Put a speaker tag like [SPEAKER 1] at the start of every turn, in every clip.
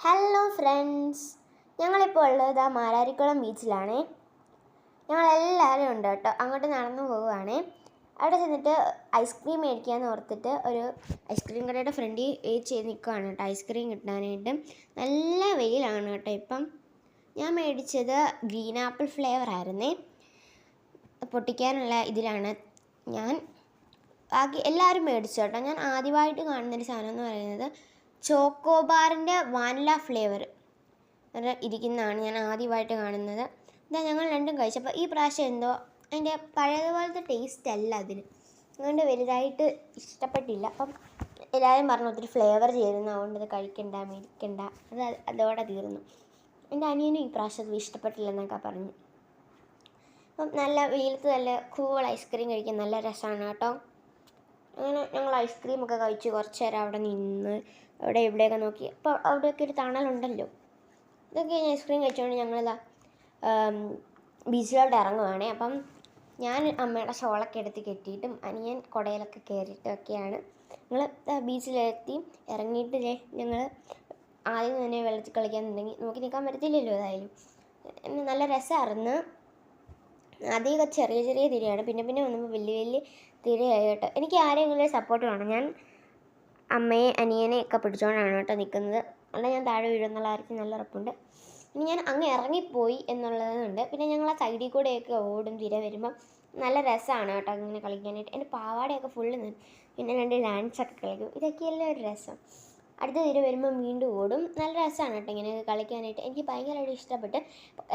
[SPEAKER 1] Hello friends ഞങ്ങളിപ്പോൾ ഉള്ളത് ആ മാരാരിക്കുളം ബീച്ചിലാണേ ഞങ്ങളെല്ലാവരും ഉണ്ട് കേട്ടോ. അങ്ങോട്ട് നടന്നു പോവുകയാണ്. അവിടെ ചെന്നിട്ട് ഐസ്ക്രീം മേടിക്കാമെന്ന് ഓർത്തിട്ട് ഒരു ഐസ്ക്രീം കടയുടെ ഫ്രണ്ടിൽ വെയിറ്റ് ചെയ്ത് നിൽക്കുകയാണ് കേട്ടോ. ഐസ്ക്രീം കിട്ടാനായിട്ട്. നല്ല വെയിലാണ് കേട്ടോ ഇപ്പം. ഞാൻ മേടിച്ചത് ഗ്രീൻ ആപ്പിൾ ഫ്ലേവർ ആയിരുന്നേ. പൊട്ടിക്കാനുള്ള ഇതിലാണ് ഞാൻ. ബാക്കി എല്ലാവരും മേടിച്ചു കേട്ടോ. ഞാൻ ആദ്യമായിട്ട് കാണുന്നൊരു സാധനം എന്ന് പറയുന്നത് ചോക്കോബാറിന്റെ വാനില ഫ്ലേവർ. ഇരിക്കുന്നതാണ് ഞാൻ ആദ്യമായിട്ട് കാണുന്നത്. ഇതാ ഞങ്ങൾ രണ്ടും കഴിച്ചപ്പോൾ ഈ പ്രാവശ്യം എന്തോ അതിന്റെ പഴയതുപോലത്തെ ടേസ്റ്റ് അല്ല അതിന്. അതുകൊണ്ട് വലുതായിട്ട് ഇഷ്ടപ്പെട്ടില്ല. അപ്പം എല്ലാവരും പറഞ്ഞു ഒത്തിരി ഫ്ലേവർ ചെയ്തിരുന്നു അതുകൊണ്ട് ഇത് കഴിക്കണ്ട മേടിക്കണ്ട. അത് അതോടെ തീർന്നു. എന്റെ അനിയനും ഈ പ്രാവശ്യം അത് ഇഷ്ടപ്പെട്ടില്ലെന്നൊക്കെ പറഞ്ഞു. അപ്പം നല്ല വെയിലത്ത് നല്ല കൂൾ ഐസ്ക്രീം കഴിക്കാൻ നല്ല രസമാണ് കേട്ടോ. അങ്ങനെ ഞങ്ങൾ ഐസ്ക്രീമൊക്കെ കഴിച്ച്. കുറച്ച് നേരം അവിടെ നിന്ന് അവിടെ ഇവിടെയൊക്കെ നോക്കി. അപ്പോൾ അവിടെയൊക്കെ ഒരു തണലുണ്ടല്ലോ. ഇതൊക്കെ കഴിഞ്ഞ് ഐസ്ക്രീം കഴിച്ചുകൊണ്ട് ഞങ്ങളിതാ ബീച്ചിലോട്ട് ഇറങ്ങുവാണേ. അപ്പം ഞാൻ അമ്മയുടെ ഷോളൊക്കെ എടുത്ത് കെട്ടിയിട്ടും അനിയൻ കുടയിലൊക്കെ കയറിയിട്ടൊക്കെയാണ് ഞങ്ങൾ ബീച്ചിലെത്തി. ഇറങ്ങിയിട്ട് ഞങ്ങൾ ആദ്യം തന്നെ വെള്ളത്തിൽ കളിക്കാന്നുണ്ടെങ്കിൽ നോക്കി നിൽക്കാൻ പറ്റത്തില്ലല്ലോ പിന്നെ നല്ല രസമായിരുന്നു. ആദ്യമൊക്കെ ചെറിയ ചെറിയ തിരയാണ്. പിന്നെ പിന്നെ വന്നപ്പോൾ വലിയ വലിയ തിരയായി കേട്ടോ. എനിക്ക് ആരെങ്കിലും സപ്പോർട്ട് വേണം? ഞാൻ അമ്മയെ അനിയനെ ഒക്കെ പിടിച്ചുകൊണ്ടാണ് കേട്ടോ നിൽക്കുന്നത് അല്ല ഞാൻ താഴെ വീഴുന്നുള്ള കാര്യത്തിൽ നല്ല ഉറപ്പുണ്ട്. ഇനി ഞാൻ അങ്ങ് ഇറങ്ങിപ്പോയി എന്നുള്ളതുണ്ട്. പിന്നെ ഞങ്ങൾ ആ സൈഡിൽ കൂടെയൊക്കെ ഓടും തിര വരുമ്പം നല്ല രസമാണ് കേട്ടോ അങ്ങനെ കളിക്കാനായിട്ട്. എന്റെ പാവാടയൊക്കെ ഫുള്ള് പിന്നെ രണ്ട് ഡാൻസൊക്കെ കളിക്കും. ഇതൊക്കെയല്ലേ ഒരു രസം. അടുത്ത തിര വരുമ്പോൾ വീണ്ടും ഓടും. നല്ല രസമാണ് കേട്ടോ ഇങ്ങനെ കളിക്കാനായിട്ട്. എനിക്ക് ഭയങ്കരമായിട്ട് ഇഷ്ടപ്പെട്ട്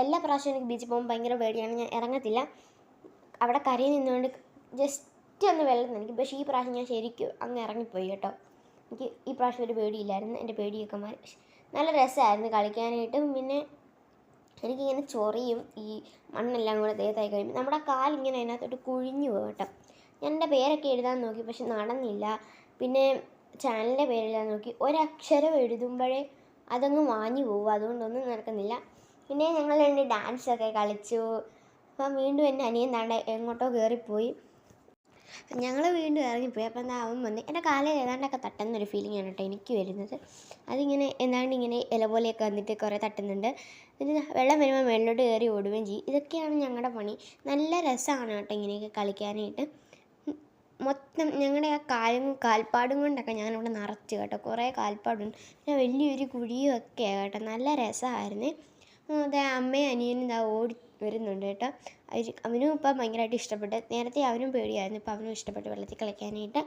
[SPEAKER 1] എല്ലാ പ്രാവശ്യവും എനിക്ക് ബീച്ചിൽ പോകുമ്പോൾ ഭയങ്കര പേടിയാണ്. ഞാൻ ഇറങ്ങത്തില്ല. അവിടെ കരയിൽ നിന്നുകൊണ്ട് ജസ്റ്റ് ഒന്ന് വെള്ളം എനിക്ക് പക്ഷേ ഈ പ്രാവശ്യം ഞാൻ ശരിക്കും അങ്ങ് ഇറങ്ങിപ്പോയി കേട്ടോ. എനിക്ക് ഈ പ്രാവശ്യം ഒരു പേടിയില്ലായിരുന്നു. എന്റെ പേടിയൊക്കെ മാറി. നല്ല രസമായിരുന്നു കളിക്കാനായിട്ടും. പിന്നെ എനിക്കിങ്ങനെ ചൊറിയും ഈ മണ്ണെല്ലാം കൂടെ ദേഹത്തായി കഴിയുമ്പോൾ നമ്മുടെ കാലിങ്ങനെ അതിനകത്തോട്ട് കുഴിഞ്ഞു പോകും കേട്ടോ. ഞാൻ എന്റെ പേരൊക്കെ എഴുതാൻ നോക്കി പക്ഷെ നടന്നില്ല. പിന്നെ ചാനലിന്റെ പേരെഴുതാൻ നോക്കി. ഒരക്ഷരം എഴുതുമ്പോഴേ അതങ്ങ് വാങ്ങി പോകും അതുകൊണ്ടൊന്നും നടക്കുന്നില്ല. പിന്നെ ഞങ്ങൾ രണ്ട് ഡാൻസൊക്കെ കളിച്ചു. അപ്പം വീണ്ടും എന്റെ അനിയൻ താണ്ട എങ്ങോട്ടോ കയറിപ്പോയി. ഞങ്ങൾ വീണ്ടും ഇറങ്ങിപ്പോയി. അപ്പം എന്താ അവൻ വന്ന് എന്റെ കാലിൽ ഏതാണ്ടൊക്കെ തട്ടുന്നൊരു ഫീലിംഗ് ആണ് കേട്ടോ എനിക്ക് വരുന്നത്. അതിങ്ങനെ ഏതാണ്ട് ഇങ്ങനെ ഇല പോലെയൊക്കെ വന്നിട്ട് കുറേ തട്ടുന്നുണ്ട്. പിന്നെ വെള്ളം വരുമ്പോൾ വെള്ളോട്ട് കയറി ഓടുകയും ചെയ്യും. ഇതൊക്കെയാണ് ഞങ്ങളുടെ പണി. നല്ല രസമാണ് കേട്ടോ ഇങ്ങനെയൊക്കെ കളിക്കാനായിട്ട്. മൊത്തം ഞങ്ങളുടെ ആ കാലും കാൽപ്പാടും കൊണ്ടൊക്കെ ഞാനിവിടെ നിറച്ച് കേട്ടോ. കുറേ കാൽപ്പാടുണ്ട്. പിന്നെ വലിയൊരു കുഴിയും ഒക്കെയാണ് കേട്ടോ. നല്ല രസമായിരുന്നേ. അതെ അമ്മയും അനിയനും ഇതാ ഓടി വരുന്നുണ്ട് കേട്ടോ. അവനും ഇപ്പം ഭയങ്കരമായിട്ട് ഇഷ്ടപ്പെട്ട് നേരത്തെ അവനും പേടിയായിരുന്നു ഇപ്പം അവനും ഇഷ്ടപ്പെട്ട് വെള്ളത്തിൽ കളിക്കാനായിട്ട്.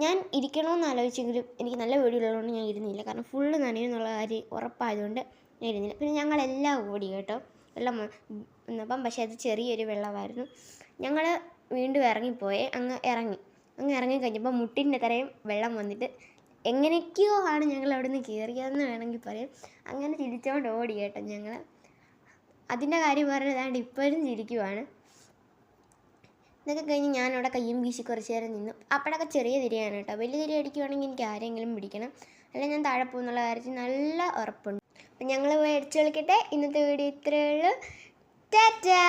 [SPEAKER 1] ഞാൻ ഇരിക്കണമെന്ന് ആലോചിച്ചെങ്കിലും എനിക്ക് നല്ല പേടിയുള്ളതുകൊണ്ട് ഞാൻ ഇരുന്നില്ല. കാരണം ഫുള്ള് നനയെന്നുള്ള കാര്യം ഉറപ്പായതുകൊണ്ട് ഞാൻ ഇരുന്നില്ല. പിന്നെ ഞങ്ങളെല്ലാം ഓടി കേട്ടോ. വെള്ളം വന്നപ്പം പക്ഷേ അത് ചെറിയൊരു വെള്ളമായിരുന്നു. ഞങ്ങൾ വീണ്ടും ഇറങ്ങിപ്പോയേ. അങ്ങ് ഇറങ്ങി. അങ്ങ് ഇറങ്ങി കഴിഞ്ഞപ്പോൾ മുട്ടിന്റെ തരയും വെള്ളം വന്നിട്ട് എങ്ങനെയൊക്കെയോ ആണ് ഞങ്ങൾ അവിടെ നിന്ന് കയറിയതെന്ന് വേണമെങ്കിൽ പറയാം. അങ്ങനെ തിരിച്ചോണ്ട് ഓടി കേട്ടോ ഞങ്ങൾ. അതിന്റെ കാര്യം പറഞ്ഞതാണ്ട് ഇപ്പോഴും ചിരിക്കുവാണ്. ഇതൊക്കെ കഴിഞ്ഞ് ഞാനവിടെ കയ്യും വീശി കുറച്ച് നേരം നിന്നു. അപ്പോഴൊക്കെ ചെറിയ തിരിയാണ് കേട്ടോ. വലിയ തിരി അടിക്കുവാണെങ്കിൽ എനിക്ക് ആരെങ്കിലും പിടിക്കണം. അല്ലെങ്കിൽ ഞാൻ താഴെ പോകുന്നുള്ള കാര്യത്തിൽ നല്ല ഉറപ്പുണ്ട്. അപ്പം ഞങ്ങൾ പോയി അടിച്ചു കളിക്കട്ടെ. ഇന്നത്തെ വീഡിയോ ഇത്രയേ ഉള്ളൂ. ടാറ്റാ!